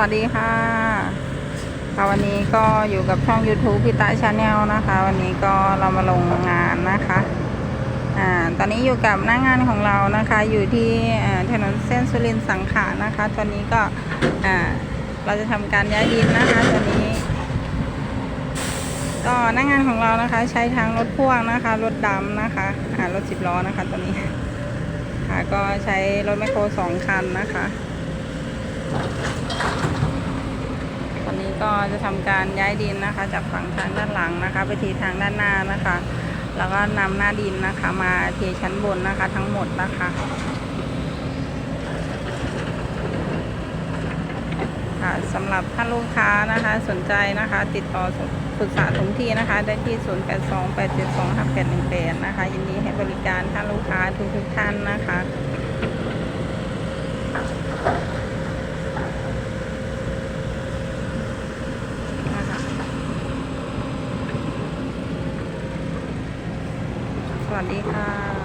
วัสดีค่ะค่ะวันนี้ก็อยู่กับช่อง YouTube พิตาชาแนลนะคะ วันนี้ก็เรามาลงงานนะคะอ่าตอนนี้อยู่กับหน้างงานของเรานะคะ อยู่ที่ถนนเส้นสุรินทร์สังขานะคะ ตอนนี้ก็อ่าเราจะทำการย้ายดินนะคะตอนนี้ก็หน้างงานของเรานะคะ ใช้ทั้งรถพ่วงนะคะ รถดำนะคะอ่ารถสิบล้อนะคะตอนนี้ค่ะก็ใช้รถแมคโครสองคันนะคะ ตอนนี้ก็จะทำการย้ายดินนะคะ จากฝั่งทางด้านหลังนะคะ ไปทีทางด้านหน้านะคะ แล้วก็นำหน้าดินนะคะ มาเทชั้นบนนะคะ ทั้งหมดนะคะค่ะสำหรับท่านลูกค้านะคะสนใจนะคะติดต่อปรึกษาทุกที่นะคะ ได้ที่ 0828725818 นะคะ ยินดีให้บริการท่านลูกค้าทุกๆท่านนะคะ สวัสดีค่ะ